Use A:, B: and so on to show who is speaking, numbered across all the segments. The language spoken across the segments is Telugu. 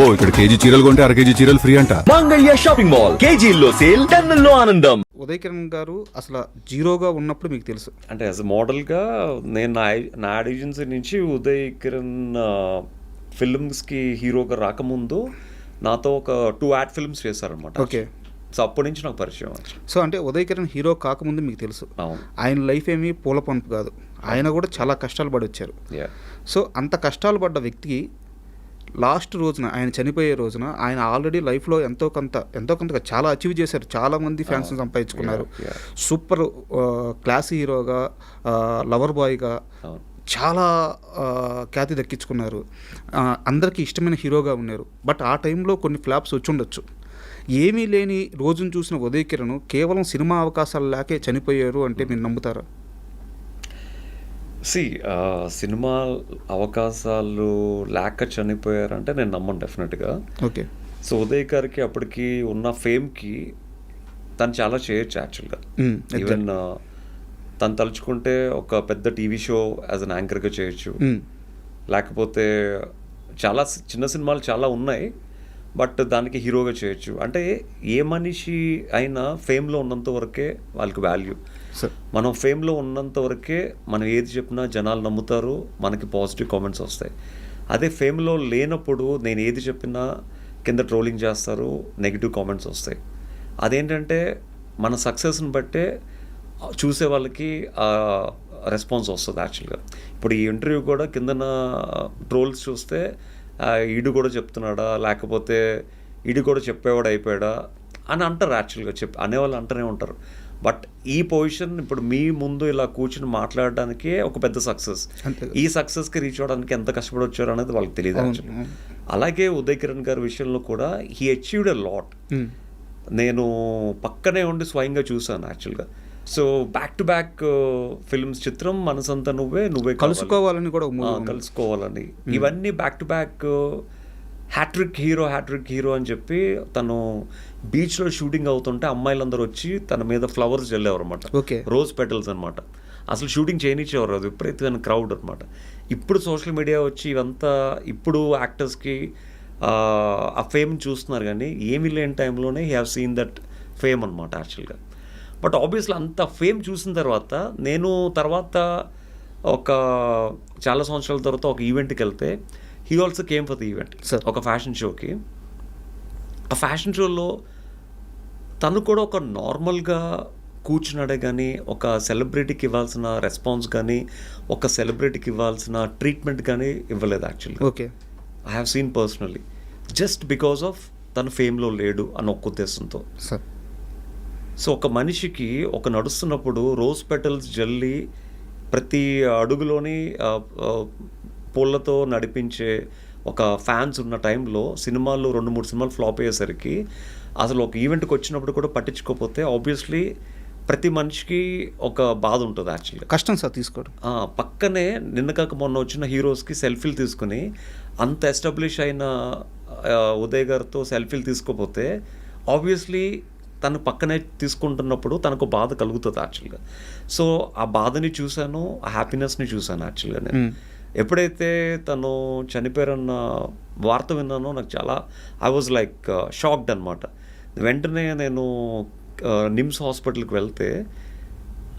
A: అబ్బో ఇక్కడ కేజీ చీరలు కొంటే అర కేజీ చీరలు ఫ్రీ అంట.
B: మంగళ్య షాపింగ్ మాల్ కేజీల్లో సేల్ టన్నుల్లో ఆనందం.
C: ఉదయ్ కిరణ్ గారు అసలు జీరోగా ఉన్నప్పుడు మీకు తెలుసు.
D: అంటే యాజ్ మోడల్గా నేను నా నా ఏజెన్సీ నుంచి ఉదయ్ కిరణ్ ఫిల్మ్స్కి హీరోగా రాకముందు నాతో ఒక టూ యాడ్ ఫిల్మ్స్ చేశారనమాట
C: ఓకే.
D: సో అప్పటి నుంచి నాకు పరిచయం
C: సో అంటే ఉదయ్ కిరణ్ హీరో కాకముందు మీకు తెలుసు.
D: అవును.
C: ఆయన లైఫ్ ఏమీ పూల పంపు కాదు. ఆయన కూడా చాలా కష్టాలు పడి వచ్చారు
D: యా
C: సో అంత కష్టాలు పడ్డ వ్యక్తికి లాస్ట్ రోజున ఆయన చనిపోయే రోజున ఆయన ఆల్రెడీ లైఫ్లో ఎంతో కొంత ఎంతో కొంత చాలా అచీవ్ చేశారు. చాలా మంది ఫ్యాన్స్ సంపాదించుకున్నారు. సూపర్ క్లాస్ హీరోగా లవర్ బాయ్గా చాలా ఖ్యాతి దక్కించుకున్నారు. అందరికీ ఇష్టమైన హీరోగా ఉన్నారు. బట్ ఆ టైంలో కొన్ని ఫ్లాప్స్ వచ్చి ఉండొచ్చు. ఏమీ లేని రోజును చూసిన ఉదయ్ కిరణ్ కేవలం సినిమా అవకాశాలు లేకే చనిపోయారు అంటే మీరు నమ్ముతారా?
D: సి సినిమా అవకాశాలు లేక చనిపోయారంటే నేను నమ్మను డెఫినెట్గా.
C: ఓకే.
D: సో ఉదయ్ గారికి అప్పటికి ఉన్న ఫేమ్కి తను చాలా చేయొచ్చు యాక్చువల్గా. ఈవెన్ తను తలుచుకుంటే ఒక పెద్ద టీవీ షో యాజ్ అన్ యాంకర్గా చేయొచ్చు. లేకపోతే చాలా చిన్న సినిమాలు చాలా ఉన్నాయి. బట్ దానికి హీరోగా చేయొచ్చు. అంటే ఏ మనిషి అయినా ఫేమ్లో ఉన్నంత వరకే వాళ్ళకి వాల్యూ. మనం ఫేమ్లో ఉన్నంత వరకే మనం ఏది చెప్పినా జనాలు నమ్ముతారు మనకి పాజిటివ్ కామెంట్స్ వస్తాయి. అదే ఫేమ్లో లేనప్పుడు నేను ఏది చెప్పినా కింద ట్రోలింగ్ చేస్తారు నెగిటివ్ కామెంట్స్ వస్తాయి. అదేంటంటే మన సక్సెస్ని బట్టే చూసే వాళ్ళకి రెస్పాన్స్ వస్తుంది యాక్చువల్గా. ఇప్పుడు ఈ ఇంటర్వ్యూ కూడా కిందన ట్రోల్స్ చూస్తే ఈడు కూడా చెప్తున్నాడా లేకపోతే ఈడు కూడా చెప్పేవాడు అయిపోయాడా అని అంటారు యాక్చువల్గా చెప్ అనేవాళ్ళు అంటూనే ఉంటారు. బట్ ఈ పొజిషన్ ఇప్పుడు మీ ముందు ఇలా కూర్చుని మాట్లాడడానికే ఒక పెద్ద సక్సెస్. ఈ సక్సెస్కి రీచ్ అవ్వడానికి ఎంత కష్టపడి వచ్చారు అనేది వాళ్ళకి తెలియదు యాక్చువల్లీ. అలాగే ఉదయ్ కిరణ్ గారి విషయంలో కూడా హీ అచీవ్డ్ ఎ లాట్ నేను పక్కనే ఉండి స్వయంగా చూసాను యాక్చువల్గా so back to back films చిత్రం మనసంతా నువ్వే నువ్వే కావాలి.
C: కలుసుకోవాలని కూడా.
D: కలుసుకోవాలని. ఇవన్నీ back to back hat-trick hero hat-trick hero అని చెప్పి తను బీచ్లో షూటింగ్ అవుతుంటే అమ్మాయిలందరూ వచ్చి తన మీద ఫ్లవర్స్ జల్లేవారు అనమాట
C: ఓకే.
D: రోజ్ పెటల్స్ అనమాట అసలు షూటింగ్ చేయనిచ్చేవారు అది విపరీతమైన క్రౌడ్ అనమాట ఇప్పుడు సోషల్ మీడియా వచ్చి ఇవంతా ఇప్పుడు యాక్టర్స్కి ఆ ఫేమ్ చూస్తున్నారు కానీ ఏమీ లేని టైంలోనే హ్యావ్ సీన్ దట్ ఫేమ్ అనమాట యాక్చువల్గా బట్ ఆబ్వియస్లీ అంత ఫేమ్ చూసిన తర్వాత నేను తర్వాత ఒక చాలా సంవత్సరాల తర్వాత ఒక ఈవెంట్కి వెళ్తే he also came for the event. ఒక ఫ్యాషన్ షోకి ఆ ఫ్యాషన్ షోలో తను కూడా ఒక నార్మల్గా కూర్చున్నాడే కానీ ఒక సెలబ్రిటీకి ఇవ్వాల్సిన రెస్పాన్స్ కానీ ఒక సెలబ్రిటీకి ఇవ్వాల్సిన ట్రీట్మెంట్ కానీ ఇవ్వలేదు యాక్చువల్గా
C: okay
D: I have seen personally just because of తను ఫేమ్లో లేడు అని ఒక్క ఉద్దేశంతో.
C: సార్
D: సో ఒక మనిషికి ఒక నడుస్తున్నప్పుడు రోజ్ పెటల్స్ జల్లి ప్రతి అడుగులోని పూలతో నడిపించే ఒక ఫ్యాన్స్ ఉన్న టైంలో సినిమాలు రెండు మూడు సినిమాలు ఫ్లాప్ అయ్యేసరికి అసలు ఒక ఈవెంట్కి వచ్చినప్పుడు కూడా పట్టించుకోకపోతే ఆబ్వియస్లీ ప్రతి మనిషికి ఒక బాధ ఉంటుంది యాక్చువల్గా
C: కష్టం సార్ తీసుకోవడం.
D: పక్కనే నిన్న కాక మొన్న వచ్చిన హీరోస్కి సెల్ఫీలు తీసుకుని అంత ఎస్టాబ్లిష్ అయిన ఉదయ్ గారితో సెల్ఫీలు తీసుకోపోతే ఆబ్వియస్లీ తను పక్కనే తీసుకుంటున్నప్పుడు తనకు బాధ కలుగుతుంది యాక్చువల్గా సో ఆ బాధని చూశాను ఆ హ్యాపీనెస్ని చూశాను యాక్చువల్గా నేను.
C: మ్మ్.
D: ఎప్పుడైతే తను చనిపోయారన్న వార్త విన్నానో నాకు చాలా ఐ వాజ్ లైక్ షాక్డ్ అనమాట వెంటనే నేను ఆ, నిమ్స్ హాస్పిటల్కి వెళ్తే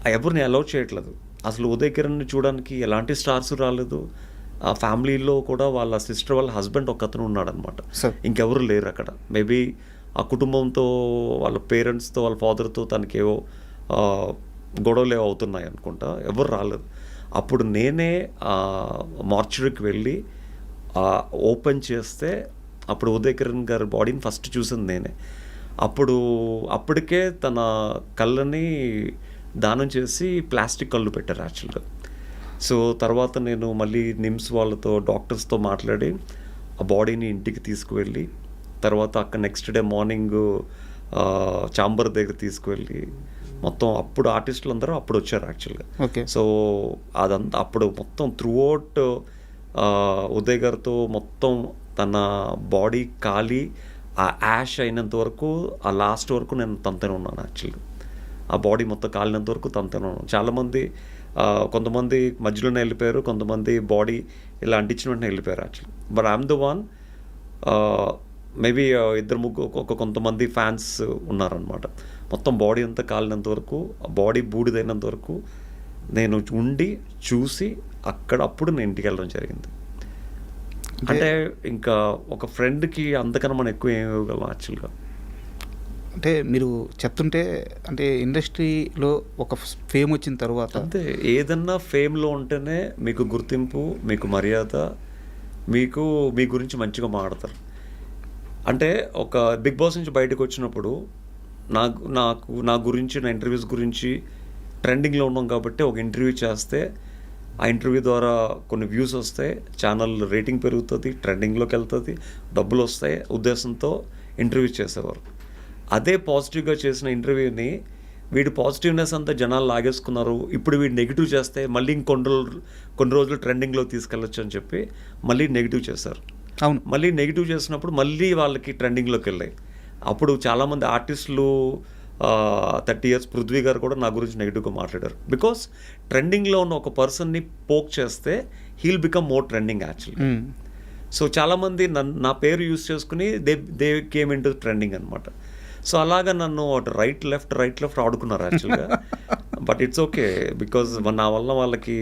D: ఎవరిని అలౌ చేయట్లేదు. అసలు ఉదయ్ కిరణ్ని చూడడానికి ఎలాంటి స్టార్స్ రాలేదు. ఆ ఫ్యామిలీలో కూడా వాళ్ళ సిస్టర్ వాళ్ళ హస్బెండ్ ఒక అతను ఉన్నాడనమాట. ఇంకెవరు లేరు అక్కడ. మేబీ ఆ కుటుంబంతో వాళ్ళ పేరెంట్స్తో వాళ్ళ ఫాదర్తో తనకేవో ఆ, గొడవలు ఏవో అవుతున్నాయి అనుకుంటా. ఎవరు రాలేదు. అప్పుడు నేనే మార్చురీకి వెళ్ళి ఓపెన్ చేస్తే అప్పుడు ఉదయ్ కిరణ్ గారి బాడీని ఫస్ట్ చూసింది నేనే. అప్పుడు అప్పటికే తన కళ్ళని దానం చేసి ప్లాస్టిక్ కళ్ళు పెట్టారు యాక్చువల్గా. సో తర్వాత నేను మళ్ళీ నిమ్స్ వాళ్ళతో డాక్టర్స్తో మాట్లాడి ఆ బాడీని ఇంటికి తీసుకువెళ్ళి తర్వాత అక్కడ నెక్స్ట్ డే మార్నింగ్ చాంబర్ దగ్గర తీసుకువెళ్ళి మొత్తం అప్పుడు ఆర్టిస్టులు అందరూ అప్పుడు వచ్చారు యాక్చువల్గా.
C: ఓకే.
D: సో అదంతా అప్పుడు మొత్తం త్రూ అవుట్ ఉదయ్ గారితో మొత్తం తన బాడీ కాలి ఆ యాష్ అయినంత వరకు ఆ లాస్ట్ వరకు నేను తనతోనే ఉన్నాను యాక్చువల్గా. ఆ బాడీ మొత్తం కాలినంత వరకు తనతోనే ఉన్నాను. చాలామంది కొంతమంది మధ్యలోనే వెళ్ళిపోయారు కొంతమంది బాడీ ఇలా అంటించిన వెంటనే వెళ్ళిపోయారు actually but I'm the one maybe ఇద్దరు ముగ్గురు ఒక కొంతమంది ఫ్యాన్స్ ఉన్నారనమాట మొత్తం బాడీ అంతా కాలినంత వరకు బాడీ బూడిదైనంత వరకు నేను ఉండి చూసి అక్కడ అప్పుడు నేను ఇంటికి వెళ్ళడం జరిగింది. అంటే ఇంకా ఒక ఫ్రెండ్కి అంతకన్నా మనం ఎక్కువ ఏం ఇవ్వగలం యాక్చువల్గా
C: అంటే మీరు చెప్తుంటే అంటే ఇండస్ట్రీలో ఒక ఫేమ్ వచ్చిన తర్వాత
D: అంతే. ఏదన్నా ఫేమ్లో ఉంటేనే మీకు గుర్తింపు మీకు మర్యాద మీకు మీ గురించి మంచిగా మాడతారు అంటే ఒక బిగ్ బాస్ నుంచి బయటకు వచ్చినప్పుడు నాకు నాకు నా గురించి నా ఇంటర్వ్యూస్ గురించి ట్రెండింగ్లో ఉన్నాం కాబట్టి ఒక ఇంటర్వ్యూ చేస్తే ఆ ఇంటర్వ్యూ ద్వారా కొన్ని వ్యూస్ వస్తాయి ఛానల్ రేటింగ్ పెరుగుతుంది ట్రెండింగ్లోకి వెళ్తుంది డబ్బులు వస్తాయి ఉద్దేశంతో ఇంటర్వ్యూ చేసేవారు. అదే పాజిటివ్గా చేసిన ఇంటర్వ్యూని వీడి పాజిటివ్నెస్ అంతా జనాలు లాగేసుకున్నారు ఇప్పుడు వీడు నెగిటివ్ చేస్తే మళ్ళీ ఇంకొన్ని రోజులు కొన్ని రోజులు ట్రెండింగ్లో తీసుకెళ్ళొచ్చు అని చెప్పి మళ్ళీ నెగిటివ్ చేశారు.
C: అవును.
D: మళ్ళీ నెగిటివ్ చేసినప్పుడు మళ్ళీ వాళ్ళకి ట్రెండింగ్లోకి వెళ్ళాయి. అప్పుడు చాలామంది ఆర్టిస్టులు థర్టీ ఇయర్స్ పృథ్వీ గారు కూడా నా గురించి నెగిటివ్గా మాట్లాడారు. బికాస్ ట్రెండింగ్లో ఉన్న ఒక పర్సన్ని పోక్ చేస్తే he'll become more trending actually. So చాలామంది నన్ను నా పేరు యూస్ చేసుకుని they they came into trending అనమాట సో అలాగా నన్ను అటు రైట్ లెఫ్ట్ రైట్ లెఫ్ట్ ఆడుకున్నారు యాక్చువల్గా బట్ ఇట్స్ ఓకే బికాజ్ నా వల్ల వాళ్ళకి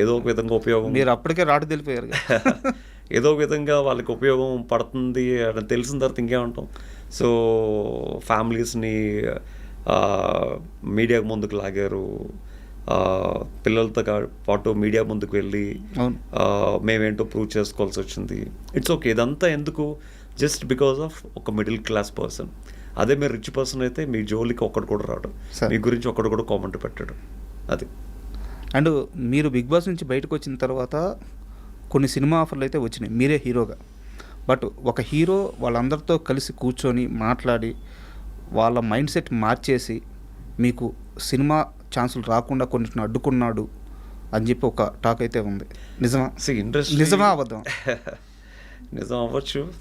D: ఏదో ఒక విధంగా ఉపయోగం
C: మీరు అప్పటికే రాటు తెలిపోయారు.
D: ఏదో ఒక విధంగా వాళ్ళకి ఉపయోగం పడుతుంది అని తెలిసిన తర్వాత ఇంకేమంటాం? సో ఫ్యామిలీస్ని మీడియా ముందుకు లాగారు. పిల్లలతో పాటు మీడియా ముందుకు వెళ్ళి మేమేంటో ప్రూవ్ చేసుకోవాల్సి వచ్చింది. ఇట్స్ ఓకే ఇదంతా ఎందుకు? జస్ట్ బికాస్ ఆఫ్ ఒక మిడిల్ క్లాస్ పర్సన్. అదే మీరు రిచ్ పర్సన్ అయితే మీ జోలికి ఒక్కడు కూడా రాడు. మీ గురించి ఒక్కడు కూడా కామెంట్ పెట్టాడు. అది.
C: అండ్ మీరు బిగ్ బాస్ నుంచి బయటకు వచ్చిన తర్వాత కొన్ని సినిమా ఆఫర్లు అయితే వచ్చినాయి. మీరే హీరోగా. బట్ ఒక హీరో వాళ్ళందరితో కలిసి కూర్చొని మాట్లాడి వాళ్ళ మైండ్ సెట్ మార్చేసి మీకు సినిమా ఛాన్సులు రాకుండా కొన్నిటిని అడ్డుకున్నాడు అని చెప్పి ఒక టాక్ అయితే ఉంది. నిజమా?
D: Industry-
C: నిజమా అబద్ధం?
D: నిజం అవ్వచ్చు.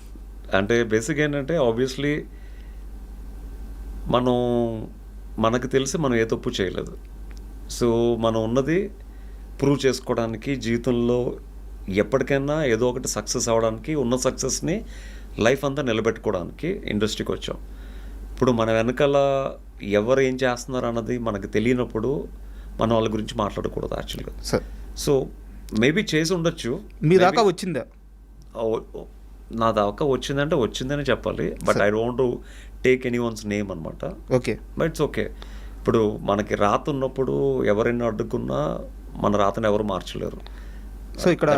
D: అంటే బేసిక్ ఏంటంటే ఆబ్వియస్లీ మనం మనకు తెలిసి మనం ఏ తప్పు చేయలేదు. సో మనం ఉన్నది ప్రూవ్ చేసుకోవడానికి జీవితంలో ఎప్పటికైనా ఏదో ఒకటి సక్సెస్ అవ్వడానికి ఉన్న సక్సెస్ని లైఫ్ అంతా నిలబెట్టుకోవడానికి ఇండస్ట్రీకి వచ్చాం. ఇప్పుడు మన వెనకాల ఎవరు ఏం చేస్తున్నారు అన్నది మనకు తెలియనప్పుడు మనం వాళ్ళ గురించి మాట్లాడకూడదు యాక్చువల్గా.
C: సార్.
D: సో మేబీ చేసి ఉండొచ్చు.
C: మీ దాకా వచ్చిందా?
D: నా దాకా వచ్చిందంటే వచ్చిందని చెప్పాలి. But I don't take anyone's name అనమాట
C: ఓకే.
D: But it's okay. ఇప్పుడు మనకి రాత ఉన్నప్పుడు ఎవరైనా అడ్డుకున్నా మన రాతను ఎవరు మార్చలేరు.
C: సో ఇక్కడ.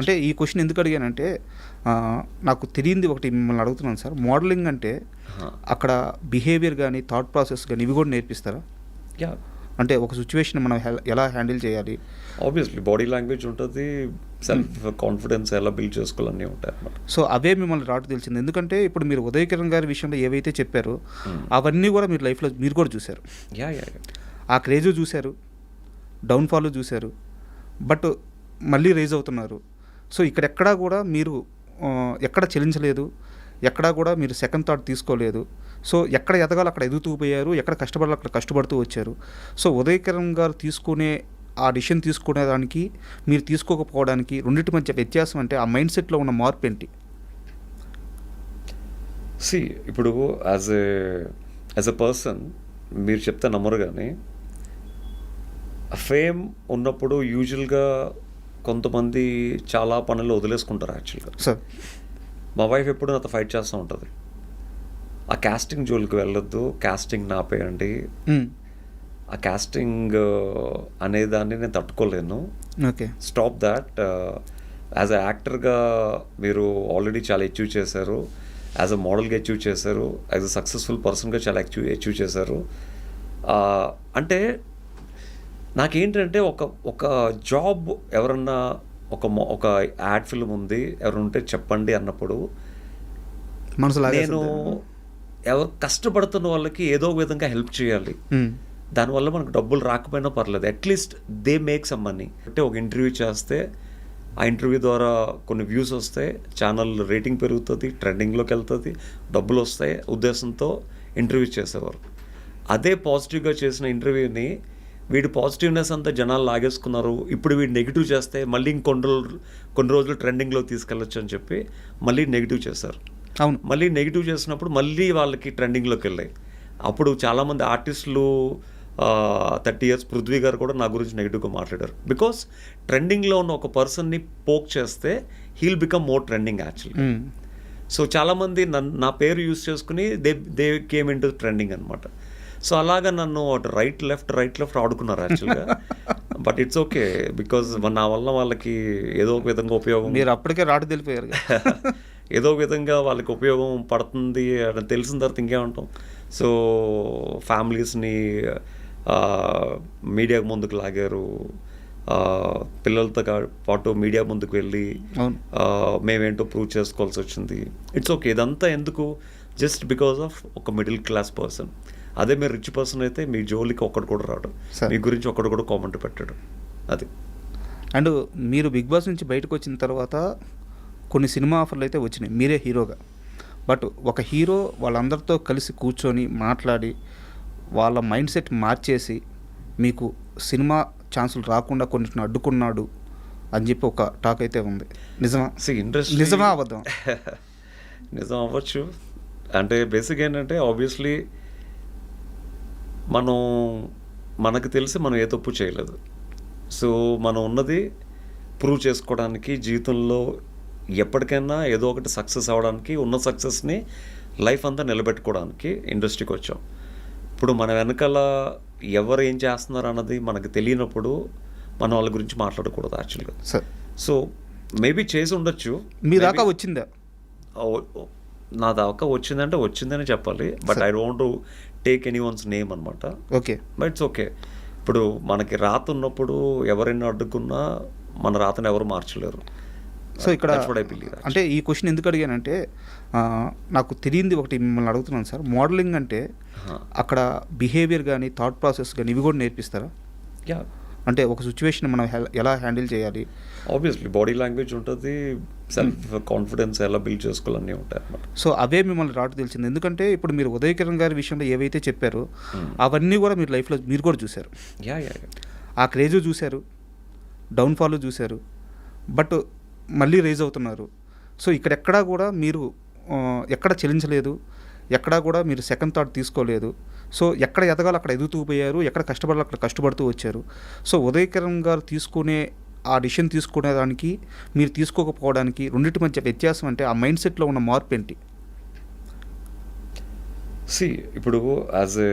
C: అంటే ఈ క్వశ్చన్ ఎందుకు అడిగానంటే నాకు తెలియంది ఒకటి మిమ్మల్ని అడుగుతున్నాను సార్. మోడలింగ్ అంటే
D: Huh.
C: అక్కడ బిహేవియర్ కానీ థాట్ ప్రాసెస్ కానీ ఇవి కూడా నేర్పిస్తారా?
D: యా
C: అంటే ఒక సిచ్యువేషన్ మనం ఎలా హ్యాండిల్ చేయాలి?
D: ఆబ్వియస్లీ బాడీ లాంగ్వేజ్ ఉంటుంది సెల్ఫ్ కాన్ఫిడెన్స్ ఎలా బిల్డ్ చేసుకోవాలన్నీ ఉంటాయి
C: సో అవే మిమ్మల్ని రాటు తెలిసింది. ఎందుకంటే ఇప్పుడు మీరు ఉదయ కిరణ్ గారి విషయంలో ఏవైతే చెప్పారో
D: Hmm.
C: అవన్నీ కూడా మీరు లైఫ్లో మీరు కూడా చూశారు.
D: యా యా యా
C: ఆ క్రేజ్ చూశారు డౌన్ఫాల్ చూశారు. బట్ మళ్ళీ రేజ్ అవుతున్నారు. సో ఇక్కడెక్కడా కూడా మీరు ఎక్కడ చెల్లించలేదు ఎక్కడా కూడా మీరు సెకండ్ థాట్ తీసుకోలేదు. సో ఎక్కడ ఎదగాలో అక్కడ ఎదుగుతూ పోయారు ఎక్కడ కష్టపడాలో అక్కడ కష్టపడుతూ వచ్చారు. సో ఉదయకిరణ్ గారు తీసుకునే ఆ డిసిషన్ తీసుకునే దానికి మీరు తీసుకోకపోవడానికి రెండింటి మధ్య వ్యత్యాసం అంటే ఆ మైండ్ సెట్లో ఉన్న మార్పు ఏంటి?
D: సి ఇప్పుడు as a as a person మీరు చెప్తే నమ్మరు కానీ ఫేమ్ ఉన్నప్పుడు యూజువల్గా కొంతమంది చాలా పనులు వదిలేసుకుంటారు యాక్చువల్గా
C: సార్.
D: మా వైఫ్ ఎప్పుడు నాతో ఫైట్ చేస్తూ ఉంటుంది. ఆ కాస్టింగ్ జోలికి వెళ్ళొద్దు కాస్టింగ్ నాపేయండి. ఆ కాస్టింగ్ అనే దాన్ని నేను తట్టుకోలేను.
C: Okay.
D: Stop that as a యాక్టర్గా మీరు ఆల్రెడీ చాలా అచీవ్ చేశారు. యాజ్ అ మోడల్గా అచీవ్ చేశారు. యాజ్ అ సక్సెస్ఫుల్ పర్సన్గా చాలా అచీవ్ అచీవ్ చేశారు. అంటే నాకేంటంటే ఒక ఒక జాబ్ ఎవరన్నా ఒక ఒక యాడ్ ఫిల్మ్ ఉంది ఎవరైనా ఉంటే చెప్పండి అన్నప్పుడు
C: మనసు
D: నేను? ఎవరు కష్టపడుతున్న వాళ్ళకి ఏదో ఒక విధంగా హెల్ప్ చేయాలి. దానివల్ల మనకు డబ్బులు రాకపోయినా పర్లేదు. At least they make some money అంటే ఒక ఇంటర్వ్యూ చేస్తే ఆ ఇంటర్వ్యూ ద్వారా కొన్ని వ్యూస్ వస్తాయి ఛానల్ రేటింగ్ పెరుగుతుంది ట్రెండింగ్లోకి వెళ్తుంది డబ్బులు వస్తాయి ఉద్దేశంతో ఇంటర్వ్యూ చేసేవారు. అదే పాజిటివ్గా చేసిన ఇంటర్వ్యూని వీడి పాజిటివ్నెస్ అంతా జనాలు లాగేసుకున్నారు. ఇప్పుడు వీడు నెగిటివ్ చేస్తే మళ్ళీ ఇంకొన్ని రోజులు కొన్ని రోజులు ట్రెండింగ్లో తీసుకెళ్ళొచ్చు అని చెప్పి మళ్ళీ నెగిటివ్ చేశారు.
C: అవును.
D: మళ్ళీ నెగిటివ్ చేసినప్పుడు మళ్ళీ వాళ్ళకి ట్రెండింగ్లోకి వెళ్ళాయి. అప్పుడు చాలామంది ఆర్టిస్టులు థర్టీ ఇయర్స్ పృథ్వీ గారు కూడా నా గురించి నెగిటివ్గా మాట్లాడారు. బికాస్ ట్రెండింగ్లో ఉన్న ఒక పర్సన్ని పోక్ చేస్తే he'll become more trending actually. So చాలామంది నన్ను నా పేరు యూస్ చేసుకుని they they came into trending అనమాట సో అలాగా నన్ను అటు రైట్ లెఫ్ట్ రైట్ లెఫ్ట్ ఆడుకున్నారు యాక్చువల్గా బట్ ఇట్స్ ఓకే బికాజ్ నా వల్ల వాళ్ళకి ఏదో ఒక విధంగా ఉపయోగం
C: మీరు అప్పటికే రాటు తెలిపోయారు
D: ఏదో ఒక విధంగా వాళ్ళకి ఉపయోగం పడుతుంది అని తెలిసిన తర్వాత ఇంకేమంటాం. సో ఫ్యామిలీస్ని మీడియాకు ముందుకు లాగారు. పిల్లలతో పాటు మీడియా ముందుకు వెళ్ళి మేమేంటో ప్రూవ్ చేసుకోవాల్సి వచ్చింది. ఇట్స్ ఓకే ఇదంతా ఎందుకు? జస్ట్ బికాస్ ఆఫ్ ఒక మిడిల్ క్లాస్ పర్సన్ అదే మీరు రిచ్ పర్సన్ అయితే మీ జోలికి ఒక్కడు కూడా రాడు. మీ గురించి ఒక్కడు కూడా కామెంట్ పెట్టాడు. అది.
C: అండ్ మీరు బిగ్ బాస్ నుంచి బయటకు వచ్చిన తర్వాత కొన్ని సినిమా ఆఫర్లు అయితే వచ్చినాయి. మీరే హీరోగా. బట్ ఒక హీరో వాళ్ళందరితో కలిసి కూర్చొని మాట్లాడి వాళ్ళ మైండ్ సెట్ మార్చేసి మీకు సినిమా ఛాన్సులు రాకుండా కొన్నిటిని అడ్డుకున్నాడు అని చెప్పి ఒక టాక్ అయితే ఉంది. నిజమా?
D: Industry-
C: నిజమా అబద్ధం?
D: నిజం అవ్వచ్చు. అంటే బేసిక్ ఏంటంటే ఆబ్వియస్లీ మనం మనకు తెలిసి మనం ఏ తప్పు చేయలేదు. సో మనం ఉన్నది ప్రూవ్ చేసుకోవడానికి జీవితంలో ఎప్పటికైనా ఏదో ఒకటి సక్సెస్ అవ్వడానికి ఉన్న సక్సెస్ని లైఫ్ అంతా నిలబెట్టుకోవడానికి ఇండస్ట్రీకి వచ్చాం. ఇప్పుడు మన వెనకాల ఎవరు ఏం చేస్తున్నారు అన్నది మనకు తెలియనప్పుడు మనం వాళ్ళ గురించి మాట్లాడకూడదు యాక్చువల్గా
C: సార్.
D: సో మేబీ చేసి ఉండొచ్చు.
C: మీ దాకా వచ్చిందా?
D: నా దాకా వచ్చిందంటే వచ్చిందని చెప్పాలి. But I don't take anyone's name అనమాట
C: ఓకే
D: బట్ ఇట్స్ ఓకే ఇప్పుడు మనకి రాత ఉన్నప్పుడు ఎవరైనా అడ్డుకున్నా మన రాతను ఎవరు మార్చలేరు.
C: సో ఇక్కడ
D: believe, actually.
C: అంటే ఈ క్వశ్చన్ ఎందుకు అడిగానంటే నాకు తెలియంది ఒకటి మిమ్మల్ని అడుగుతున్నాను సార్. మోడలింగ్ అంటే
D: Huh.
C: అక్కడ బిహేవియర్ కానీ థాట్ ప్రాసెస్ కానీ ఇవి కూడా నేర్పిస్తారా?
D: యా
C: అంటే ఒక సిచ్యువేషన్ మనం ఎలా హ్యాండిల్ చేయాలి?
D: ఆబ్వియస్లీ బాడీ లాంగ్వేజ్ ఉంటుంది సెల్ఫ్ కాన్ఫిడెన్స్ ఎలా బిల్డ్ చేసుకోవాలన్నీ ఉంటాయి అన్నమాట.
C: సో అవే మిమ్మల్ని రాటు తెలిసింది. ఎందుకంటే ఇప్పుడు మీరు ఉదయ్ కిరణ్ గారి విషయంలో ఏవైతే చెప్పారో
D: Hmm.
C: అవన్నీ కూడా మీరు లైఫ్లో మీరు కూడా చూశారు.
D: యా యా
C: ఆ క్రేజ్ చూశారు డౌన్ఫాల్ చూశారు బట్ మళ్ళీ రేజ్ అవుతున్నారు. సో ఇక్కడెక్కడా కూడా మీరు ఎక్కడ చెల్లించలేదు ఎక్కడా కూడా మీరు సెకండ్ థాట్ తీసుకోలేదు. సో ఎక్కడ ఎదగాలో అక్కడ ఎదుగుతూ పోయారు ఎక్కడ కష్టపడాలో అక్కడ కష్టపడుతూ వచ్చారు. సో ఉదయ్ కిరణ్ గారు తీసుకునే ఆ డిసిషన్ తీసుకునే దానికి మీరు తీసుకోకపోవడానికి రెండింటి మధ్య వ్యత్యాసం అంటే ఆ మైండ్ సెట్లో ఉన్న మార్పు ఏంటి?
D: సి ఇప్పుడు as a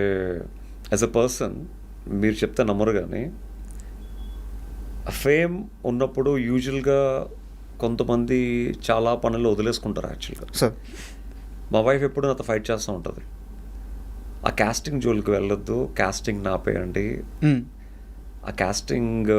D: as a person మీరు చెప్తే నమ్మరు కానీ ఫేమ్ ఉన్నప్పుడు యూజువల్గా కొంతమంది చాలా పనులు వదిలేసుకుంటారు యాక్చువల్గా
C: సార్
D: మా వైఫ్ ఎప్పుడు నాతో ఫైట్ చేస్తూ ఉంటుంది ఆ కాస్టింగ్ జోలికి వెళ్ళొద్దు కాస్టింగ్ నాపేయండి. ఆ కాస్టింగ్